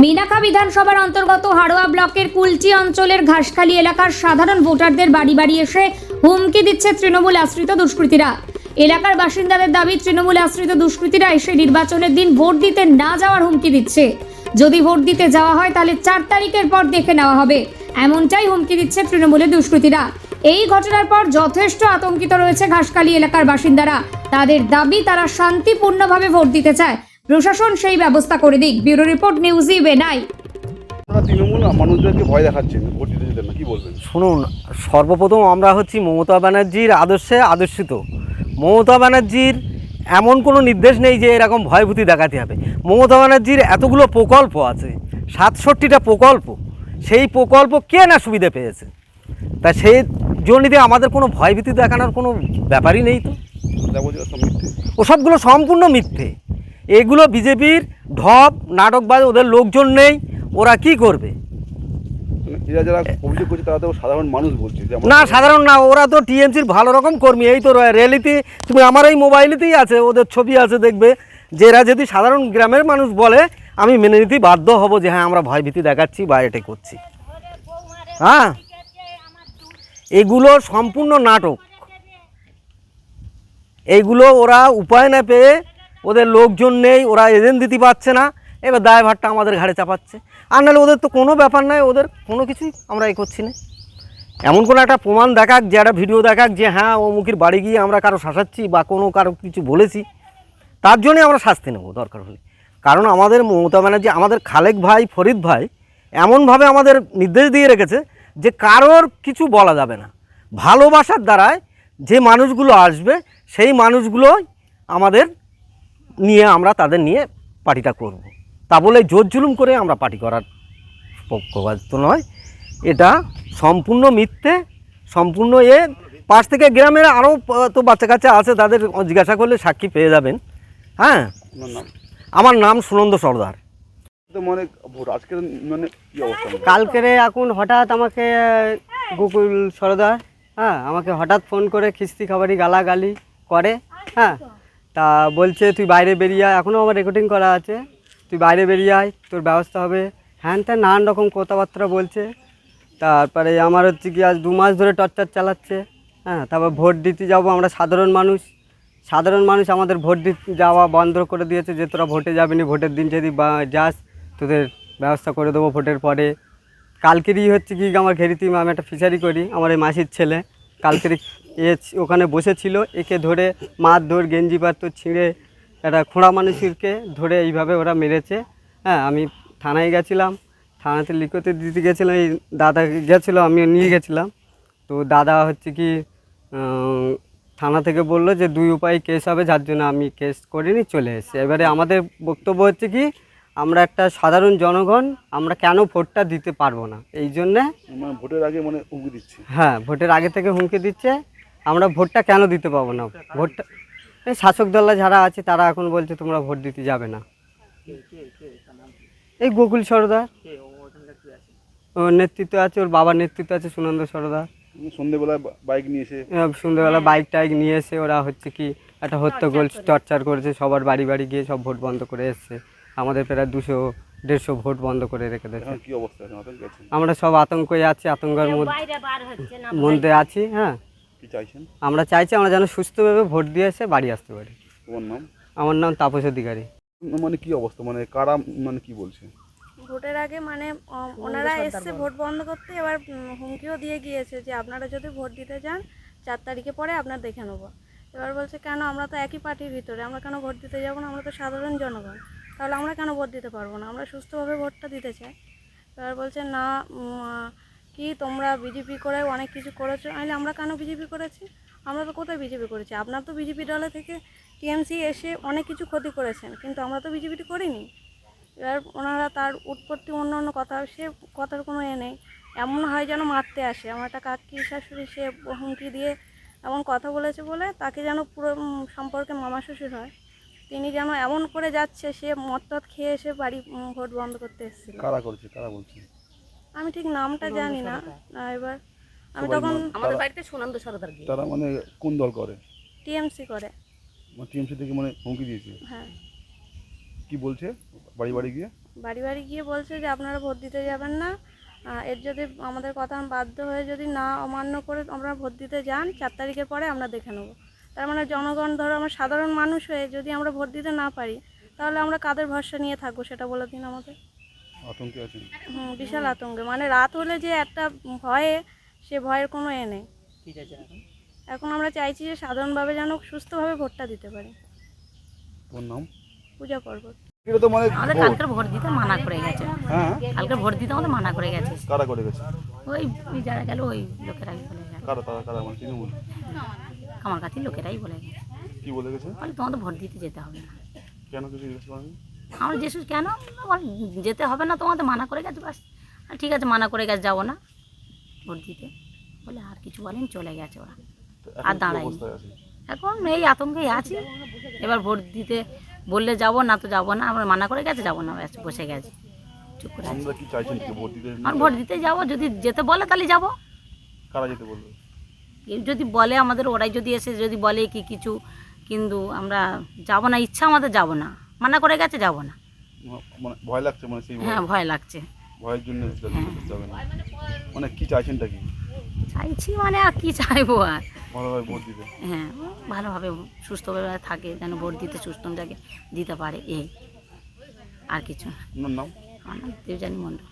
মিনাখা বিধানসভার অন্তর্গত হাড়োয়া ব্লকের কুলচি অঞ্চলের ঘাসখালী এলাকার সাধারণ ভোটারদের বাড়ি বাড়ি এসে হুমকি দিচ্ছে তৃণমূল আশ্রিত দুষ্কৃতীরা। এলাকার বাসিন্দাদের দাবি, তৃণমূল আশ্রিত দুষ্কৃতীরা এসে নির্বাচনের দিন ভোট দিতে না যাওয়ার হুমকি দিচ্ছে। যদি ভোট দিতে যাওয়া হয়, তাহলে চার তারিখের পর দেখে নেওয়া হবে। এমনটাই হুমকি দিচ্ছে তৃণমূলের দুষ্কৃতীরা। এই ঘটনার পর যথেষ্ট আতঙ্কিত রয়েছে ঘাসখালী এলাকার বাসিন্দারা। তাদের দাবি, তারা শান্তিপূর্ণভাবে ভোট দিতে চায়। প্রশাসন সেই ব্যবস্থা করে দিক। ব্যুরো রিপোর্ট নিউজ ইভেনাই আপনারা তৃণমূল মানুষদেরকে ভয় দেখাচ্ছেন ভোট দিতে যেতেন না কি বলবেন? শুনুন সর্বপ্রথম আমরা হচ্ছি মমতা ব্যানার্জির আদর্শে আদর্শিত। মমতা ব্যানার্জির এমন কোনো নির্দেশ নেই যে এরকম ভয়ভূতি দেখাতে হবে। মমতা ব্যানার্জির এতগুলো প্রকল্প আছে সাতষট্টিটা প্রকল্প সেই প্রকল্প কে না সুবিধে পেয়েছে? তা সেই জন্যতে আমাদের কোনো ভয়ভীতি দেখানোর কোনো ব্যাপারই নেই তো। যা বলছি সব মিথ্যে। ওসবগুলো সম্পূর্ণ মিথ্যে। এগুলো বিজেপির ঢপ নাটক নাটকবাজ ওদের লোকজন নেই ওরা কি করবে? এরা যারা অভিযোগ করছে তারা তো সাধারণ মানুষ বলছে না সাধারণ না ওরা তো টিএমসির ভালো রকম কর্মী এই তো র্যালিতে তুমি আমার এই মোবাইলেতেই আছে ওদের ছবি আছে দেখবে যে এরা যদি সাধারণ গ্রামের মানুষ বলে আমি মেনে নিতে বাধ্য হব যে হ্যাঁ আমরা ভয়ভীতি দেখাচ্ছি বা এটা করছি। হ্যাঁ? এগুলো সম্পূর্ণ নাটক। এইগুলো ওরা উপায় না পেয়ে ওদের লোকজন নেই, ওরা এজেন্ট দিতে পারছে না। এবার দায়ভারটা আমাদের ঘাড়ে চাপাচ্ছে। আর নাহলে ওদের তো কোনো ব্যাপার নাই ওদের কোনো কিছুই আমরা এ করছি না। এমন কোনো একটা প্রমাণ দেখাক, যে একটা ভিডিও দেখাক যে হ্যাঁ অমুকের বাড়ি গিয়ে আমরা কারও শাসাচ্ছি বা কোনো কারও কিছু বলেছি। তার জন্যই আমরা শাস্তি নেব দরকার হলে। কারণ আমাদের মমতা ব্যানার্জি, আমাদের খালেক ভাই, ফরিদ ভাই এমনভাবে আমাদের নির্দেশ দিয়ে রেখেছে যে, কারোর কিছু বলা যাবে না। ভালোবাসার দ্বারায় যে মানুষগুলো আসবে, সেই মানুষগুলোই আমাদের নিয়ে আমরা তাদের নিয়ে পার্টিটা করব। তা বলে জোর জুলুম করে আমরা পার্টি করার পক্ষপাত নয় এটা সম্পূর্ণ মিথ্যে সম্পূর্ণ এ পাশ থেকে গ্রামের আরও তো বাচ্চা কাচ্চা আছে তাদের জিজ্ঞাসা করলে সাক্ষী পেয়ে যাবেন হ্যাঁ আমার নাম সুনন্দ সর্দার তো মানে মানে? কালকেরে এখন হঠাৎ আমাকে গোকুল সরদার হ্যাঁ আমাকে হঠাৎ ফোন করে খিস্তি খাবারি গালাগালি করে হ্যাঁ তা বলছে, তুই বাইরে বেরিয়ে আয়। এখনও আমার রেকর্ডিং করা আছে। তুই বাইরে বেরিয়ে আয়, তোর ব্যবস্থা হবে। হ্যান ত্যান নানান রকম কথাবার্তা বলছে। তারপরে আমার হচ্ছে কি, আজ দু মাস ধরে টর্চার চালাচ্ছে। হ্যাঁ তারপর ভোট দিতে যাব, আমরা সাধারণ মানুষ। সাধারণ মানুষ আমাদের ভোট দিতে যাওয়া বন্ধ করে দিয়েছে, যে তোরা ভোটে যাবি না ভোটের দিন যদি যাস, তোদের ব্যবস্থা করে দেবো ভোটের পরে। কালকেরই হচ্ছে কি, আমার ঘেরিতে, আমি একটা ফিশারি করি, আমার এই মাসির ছেলে। কালকের এ ওখানে বসেছিল, একে ধরে মার ধর গেঞ্জি পাত্র ছিঁড়ে একটা খোঁড়া মানুষকে ধরে এইভাবে ওরা মেরেছে। হ্যাঁ আমি থানায় গেছিলাম, থানাতে লিখতে দিতে গেছিলাম, এই দাদা গেছিল আমি নিয়ে গেছিলাম। তো দাদা হচ্ছে কি থানা থেকে বলল যে দুই উপায় কেস হবে, যার জন্য আমি কেস করিনি, চলে এসেছি। এবারে আমাদের বক্তব্য হচ্ছে কি আমরা একটা সাধারণ জনগণ আমরা কেন ভোটটা দিতে পারব না? এই জন্যে ভোটের আগে মানে হুমকি দিচ্ছে। হ্যাঁ ভোটের আগে থেকে হুমকি দিচ্ছে। আমরা ভোটটা কেন দিতে পারব না? ভোটটা এই শাসক দলরা যারা আছে তারা এখন বলছে তোমরা ভোট দিতে যাবে না। এই গোকুল সরদার। ওর নেতৃত্ব আছে ওর বাবার নেতৃত্ব আছে সুনন্দ সরদার। মানে বাইক নিয়ে এসে সন্ধ্যেবেলা বাইক টাইক নিয়ে এসে ওরা হচ্ছে কি একটা হত্যাগোল টর্চার করেছে সবার বাড়ি বাড়ি গিয়ে সব ভোট বন্ধ করে এসছে। আমাদের প্রায় দুশো দেড়শো ভোট বন্ধ করে রেখে দিয়েছে। কি অবস্থা আমরা সব আতঙ্কে আছি আতঙ্কের মধ্যে মধ্যে আছি হ্যাঁ। আমরা চাইছি আমরা যেন সুস্থভাবে ভোট দিয়ে এসে বাড়ি আসতে পারি। আমার নাম তাপস অধিকারী। মানে কি অবস্থা? মানে কারা মানে কি বলছে? ভোটের আগে মানে ওনারা এসছে ভোট বন্ধ করতে এবার হুমকিও দিয়ে গিয়েছে যে আপনারা যদি ভোট দিতে যান চার তারিখে পরে আপনার দেখে নেব। এবার বলছে কেন? আমরা তো একই পার্টির ভিতরে আমরা কেন ভোট দিতে যাব না? আমরা তো সাধারণ জনগণ। তাহলে আমরা কেন ভোট দিতে পারব না? আমরা সুস্থভাবে ভোটটা দিতে চাই। এবার বলছে না কি তোমরা বিজেপি করে অনেক কিছু করেছ? তাহলে আমরা কেন বিজেপি করেছি? আমরা তো কোথায় বিজেপি করেছি? আপনার তো বিজেপি দলে থেকে টিএমসি এসে অনেক কিছু ক্ষতি করেছেন, কিন্তু আমরা তো বিজেপিটি করিনি। এবার ওনারা তার উৎপত্তি অন্য অন্য কথা, সে কথার কোনো এ নেই। এমন হয় যেন মারতে আসে। আমার একটা কাকি শাশুড়ি, সে হুমকি দিয়ে এমন কথা বলেছে বলে তাকে যেন পুরো সম্পর্কে মামা শ্বশুর হয়। তিনি যেন এমন করে যাচ্ছে সে মদ টদ খেয়ে এসে বাড়ি ভোট বন্ধ করতে এসেছিল। কারা করছে? কারা বলছে? আমি ঠিক নামটা জানি না। না, এবার আমি তখন আমাদের বাড়িতে সুনন্দ সরদার তারা মানে কোন দল করে? টিএমসি করে। টিএমসি থেকে মানে হুমকি দিয়েছে? হ্যাঁ। কি বলছে? বাড়ি বাড়ি গিয়ে? বাড়ি বাড়ি গিয়ে বলছে যে আপনারা ভোট দিতে যাবেন না। এর যদি আমাদের কথা বাধ্য হয়ে যদি না অমান্য করে আমরা ভোট দিতে যান চার তারিখের পরে আমরা দেখে নেব। তার মানে জনগণ ধরো আমরা সাধারণ মানুষ হয়ে যদি আমরা ভোট দিতে না পারি তাহলে আমরা কাদের ভরসা নিয়ে থাকব সেটা বলে দিন আমাদের আতঙ্কে আছেন? হুম বিশাল আতঙ্কে। মানে রাত হলে যে একটা ভয়ে সে ভয়ের কোনো এ নেই। এখন? আমরা চাইছি যে সাধারণভাবে যেন সুস্থভাবে ভোটটা দিতে পারি। তোমার নাম? পূজা পর্বত। এটা তো মানে আমাদের কালকে ভোট দিতে মানা করে গেছে। হ্যাঁ? কালকে ভোট দিতে আমাদের মানা করে গেছে। কারা করে গেছে? ওই যারা গেল ওই লোকেরাই বলে গেল। কারা তারা কারা? মানে তৃণমূল? আমার কাছে লোকেরাই বলে গেছে। কি বলে গেছে? বলে তোমাদের ভোট দিতে যেতে হবে না। কেন কিছু জিজ্ঞেস করেনি? আমরা যেসু কেন? বলে, যেতে হবে না তোমাদের মানা করে গেছে বাস। আর ঠিক আছে মানা করে গেছে যাব না। ভোট দিতে। বলে আর কিছু বলেন চলে গেছে ওরা। আর দাঁড়ায়নি। এখন এই আতঙ্কেই আছি। এবার ভোট দিতে বললে যাব না তো যাব না। আমরা মানা করে গেছে যাব না ব্যাস বসে গেছে। চুপ করে। আমরা কি চাইছেন ভোট দিতে? আর ভোট দিতে যাব যদি যেতে বলে তাহলে যাব। কারা যেতে বলবে? যদি বলে আমাদের ওরাই যদি এসে যদি বলে কি কিছু কিন্তু আমরা যাব না ইচ্ছা আমাদের যাব না মানা করে গেছে যাব না। মানে ভয় লাগছে মানে সেই হ্যাঁ ভয় লাগছে। ভয়ের জন্য যাবে না মানে কি চাইছেনটা কি? চাইছি মানে আর কি চাইব আর। ভালোভাবে ভোট দিতে। হ্যাঁ ভালোভাবে সুস্থভাবে থাকে যেন ভোট দিতে সুস্থ থাকে দিতে পারে এই। আর কিছু না। নাম? আমার নাম দেবজানী মণ্ডল।